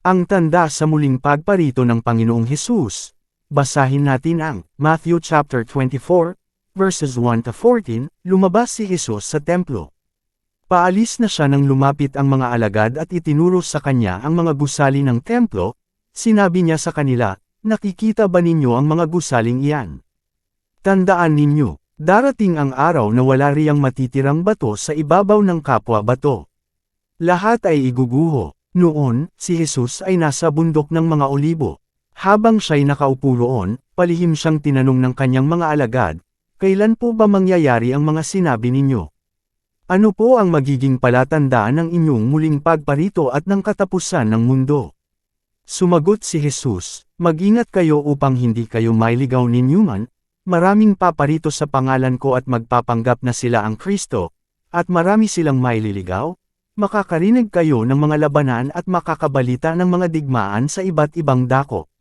Ang tanda sa muling pagparito ng Panginoong Hesus. Basahin natin ang Matthew chapter 24, verses 1 to 14, lumabas si Jesus sa templo. Paalis na siya nang lumapit ang mga alagad at itinuro sa kanya ang mga gusali ng templo, sinabi niya sa kanila, nakikita ba ninyo ang mga gusaling iyan? Tandaan ninyo, darating ang araw na wala riyang matitirang bato sa ibabaw ng kapwa bato. Lahat ay iguguho. Noon, si Jesus ay nasa bundok ng mga olibo. Habang siya'y nakaupo roon, palihim siyang tinanong ng kanyang mga alagad, kailan po ba mangyayari ang mga sinabi ninyo? Ano po ang magiging palatandaan ng inyong muling pagparito at ng katapusan ng mundo? Sumagot si Jesus, Mag-ingat kayo upang hindi kayo mailigaw ninyo man, maraming paparito sa pangalan ko at magpapanggap na sila ang Kristo, at marami silang maililigaw, makakarinig kayo ng mga labanan at makakabalita ng mga digmaan sa iba't ibang dako.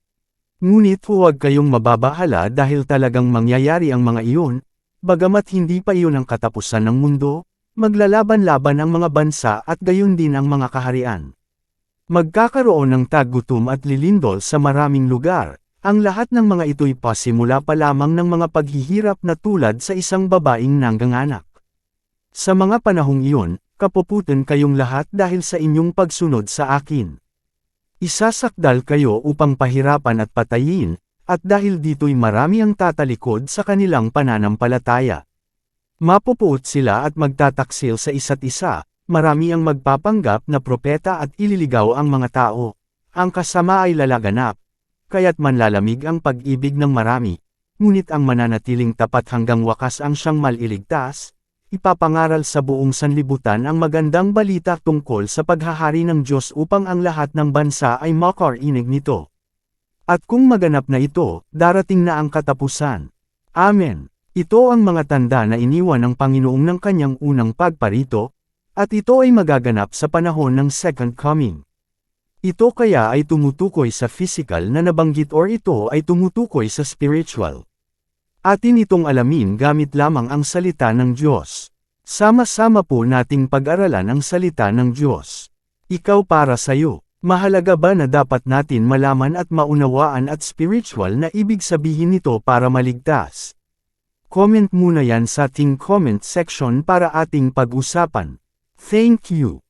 Ngunit huwag kayong mababahala dahil talagang mangyayari ang mga iyon, bagamat hindi pa iyon ang katapusan ng mundo, maglalaban-laban ang mga bansa at gayon din ang mga kaharian. Magkakaroon ng tagutom at lilindol sa maraming lugar, ang lahat ng mga ito'y pasimula pa lamang ng mga paghihirap na tulad sa isang babaeng nangganganak. Sa mga panahong iyon, kapuputan kayong lahat dahil sa inyong pagsunod sa akin. Isasakdal kayo upang pahirapan at patayin, at dahil dito'y marami ang tatalikod sa kanilang pananampalataya. Mapupuot sila at magtataksil sa isa't isa, marami ang magpapanggap na propeta at ililigaw ang mga tao. Ang kasama ay lalaganap, kaya't manlalamig ang pag-ibig ng marami, ngunit ang mananatiling tapat hanggang wakas ang siyang maliligtas, ipapangaral sa buong sanlibutan ang magandang balita tungkol sa paghahari ng Diyos upang ang lahat ng bansa ay makarinig nito. At kung maganap na ito, darating na ang katapusan. Amen. Ito ang mga tanda na iniwan ng Panginoong ng kanyang unang pagparito, at ito ay magaganap sa panahon ng Second Coming. Ito kaya ay tumutukoy sa physical na nabanggit or ito ay tumutukoy sa spiritual. Atin itong alamin gamit lamang ang salita ng Diyos. Sama-sama po nating pag-aralan ang salita ng Diyos. Ikaw para sa'yo, mahalaga ba na dapat natin malaman at maunawaan at spiritual na ibig sabihin nito para maligtas? Comment muna yan sa ating comment section para ating pag-usapan. Thank you.